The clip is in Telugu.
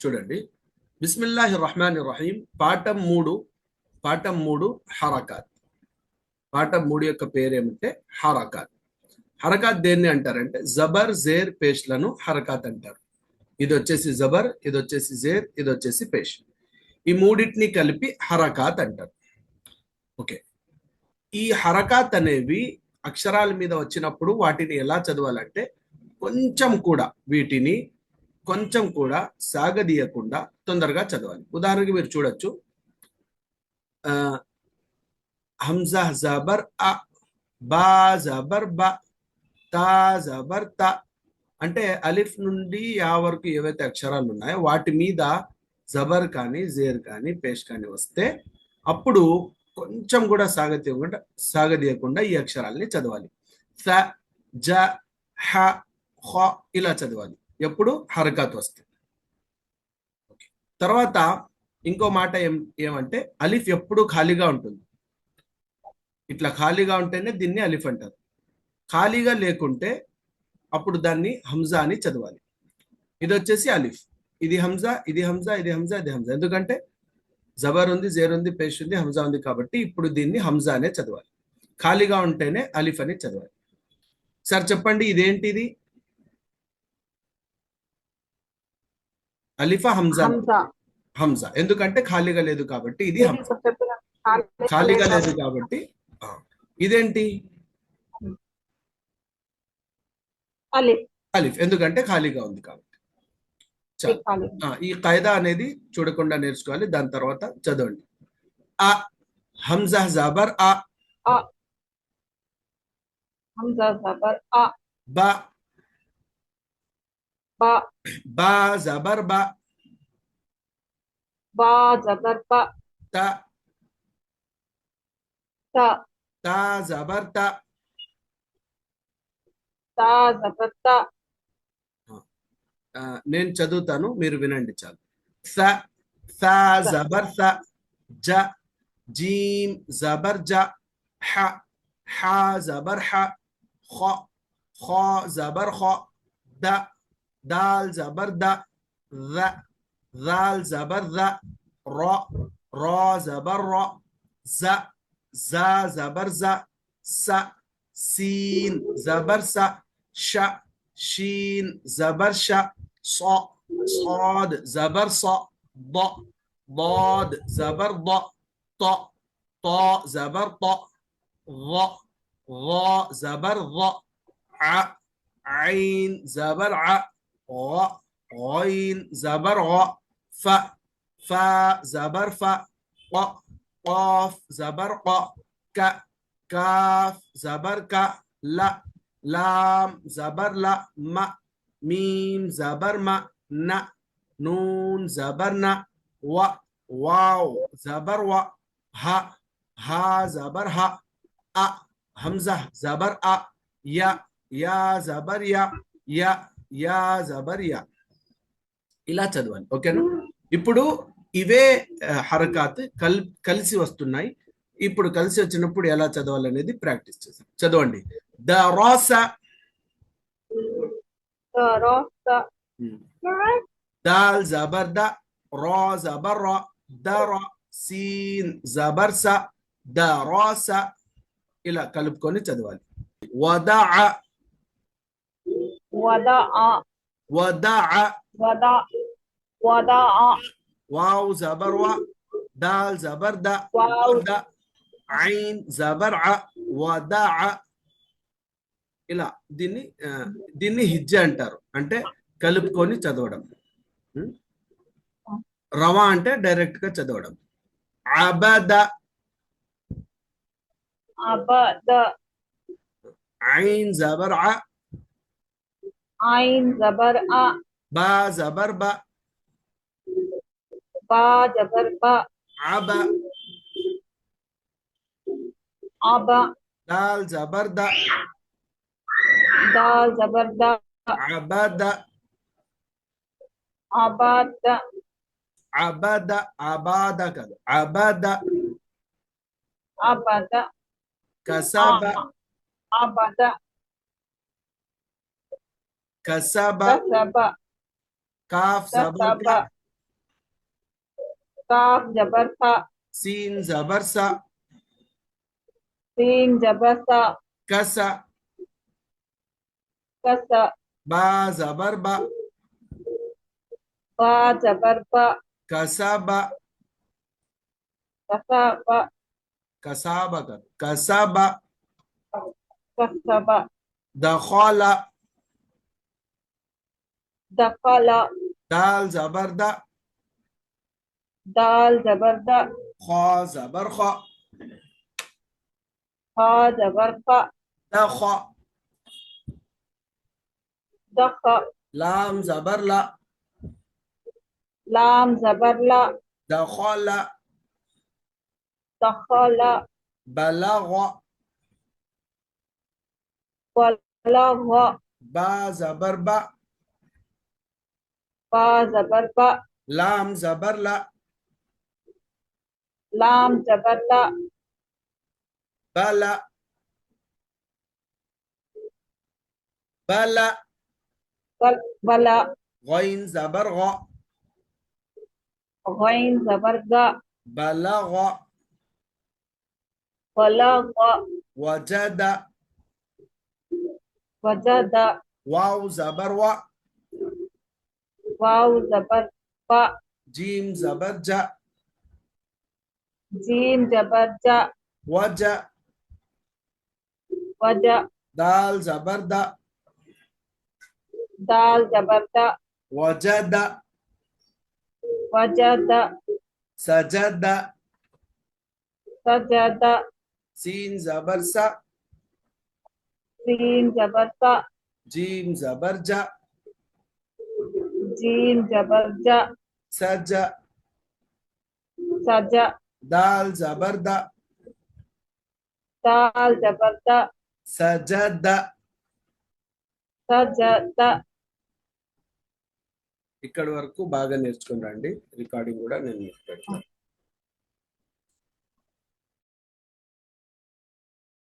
చూడండి. బిస్మిల్లాహి రహమాన్ రహీం పాఠం మూడు పాఠం మూడు హరకాత్. పాఠం మూడు యొక్క పేరేమంటే హరకాత్. హరకాత్ దేన్ని అంటారంటే జబర్ జేర్ పేష్లను హరకాత్ అంటారు. ఇది వచ్చేసి జబర్ ఇది వచ్చేసి జేర్ ఇది వచ్చేసి పేష్. ఈ మూడింటిని కలిపి హరకాత్ అంటారు. ఓకే. ఈ హరకాత్ అనేవి అక్షరాల మీద వచ్చినప్పుడు వాటిని ఎలా చదవాలంటే కొంచెం కూడా వీటిని కొంచెం కూడా సాగదీయకుండా తొందరగా చదవాలి. ఉదాహరణకి మీరు చూడొచ్చు. ఆ, హంజా జబర్ అ బా జబర్ బ తా జబర్ త. అంటే అలిఫ్ నుండి యా వరకు ఏవైతే అక్షరాలు ఉన్నాయో వాటి మీద జబర్ కానీ జేర్ కానీ పేష్ కానీ వస్తే అప్పుడు కొంచెం కూడా సాగతీయకుండా సాగదీయకుండా ఈ అక్షరాల్ని చదవాలి. స జ హ హ ఇలా చదవాలి. ఎప్పుడు హరకత్ వస్తుంది. తర్వాత ఇంకో మాట ఏం ఏమంటే అలిఫ్ ఎప్పుడు ఖాళీగా ఉంటుంది. ఇట్లా ఖాళీగా ఉంటేనే దీన్ని అలిఫ్ అంటారు. ఖాళీగా లేకుంటే అప్పుడు దాన్ని హంజా అని చదవాలి. ఇది వచ్చేసి అలిఫ్. ఇది హంజా ఇది హంజా ఇది హంజా ఇది హంజా. ఎందుకంటే జబర్ ఉంది జేర్ ఉంది పేష్ ఉంది హంజా ఉంది కాబట్టి ఇప్పుడు దీన్ని హంజా అనే చదవాలి. ఖాళీగా ఉంటేనే అలిఫ్ అని చదవాలి. సార్ చెప్పండి ఇదేంటిది? అలిఫా హంజా. హంజా. ఎందుకంటే ఖాళీగా లేదు కాబట్టి ఇది హంజా. ఖాళీగా లేదు. కాబట్టి ఆ. ఇదేంటి? అలిఫ్. ఎందుకంటే ఖాళీగా ఉంది కాబట్టి. ఆ, ఈ ఖైదా అనేది చూడకుండా నేర్చుకోవాలి. దాని తర్వాత చదవండి. ఆ హంజా జబర్ ఆ హంసా జబర్ అ. బా బా బా జబర్ బా బా జబర్ బ త త తా జబర్ త తా జబర్ త ఆ, నేను చదువుతాను మీరు వినండి చాలు స సా జబర్ స జ జీమ్ జబర్ జ హ హ జబర్ హ ఖ ఖ జబర్ ఖ ద دال زبر د ذا ذال زبر ذا را را زبر را ز ز زبر ز س سين زبر س ش شين زبر ش ص صاد زبر ص ض ضاد زبر ض ط ط زبر ط ظ ظ زبر ظ ع عين زبر ع. غ غين زبر غ ف فا زبر ف ق قاف زبر ق ك كاف زبر ك لا لام زبر لا م ميم زبر ما ن نون زبر ن و واو زبر و ها ها زبر ها أ همزة زبر أ يا يا زبر يا يا yeah Jaber yeah. ఇలా చదవాలి ఓకేనా? ఇప్పుడు ఇవే హరకాత్ కల్ కలిసి వస్తున్నాయి. ఇప్పుడు కలిసి వచ్చినప్పుడు ఎలా చదవాలనేది ప్రాక్టీస్ చేద్దాం. చదవండి. ద రాస. త దాల్ జబర్ ద రా జబర్ రా ద రా సీన్ జబర్ స ద రాస. ఇలా కలుపుకొని చదవాలి. వదా వద ఆ వదా వద వద ఆ واو زبر و دال زبر د واو. د عين زبر ع ودع ఇలా దీన్ని ఆ, దీన్ని హిజ్జ అంటారు అంటే కలుపుకొని చదవడం ఉం? రవా అంటే డైరెక్ట్ గా చదవడం అబద అబద ఐన్ జబర్ عين زبر أ با زبر با با زبر با عبا عبا دال زبر دا دال زبر دا عبد عبد عبد عبد كذا عبد عبد كسب عبد كسبا. كسبا. كاف سبا كاف زبر سين زبرسا. سين زبر كسا. كسا. با زبر با با كسبا. كسبا. كسبا كسبا كسبا. كسب دخل دخل دال زبر دا دال زبر دا خا زبر خا خا زبر خا دخ دخ. لام زبر لا لام زبر لا دخل. دخل. بلغ. بلغ. با زبر با. با زبر بأ لام زبر لا. لام زبر لا. بلا. بلا. بل بلا. غين زبر غ. غين زبر غ. بلغ بلغ وجد. وجد. واو زبر و. Wow, zabar pa. Jim zabar ja. Jim zabar ja. Waja. Waja. Dal zabar da. Dal zabar da. Wajada. Wajada. Sajada. Sajada. Sin zabar sa. Sin zabar sa. Jim zabar ja. జీన్ జబర్జ సజ సజ దాల్ జబర్ద దాల్ జబర్ద సజద సజద ఇక్కడ వరకు బాగా నేర్చుకుని రండి. రికార్డింగ్ కూడా నేను మీకు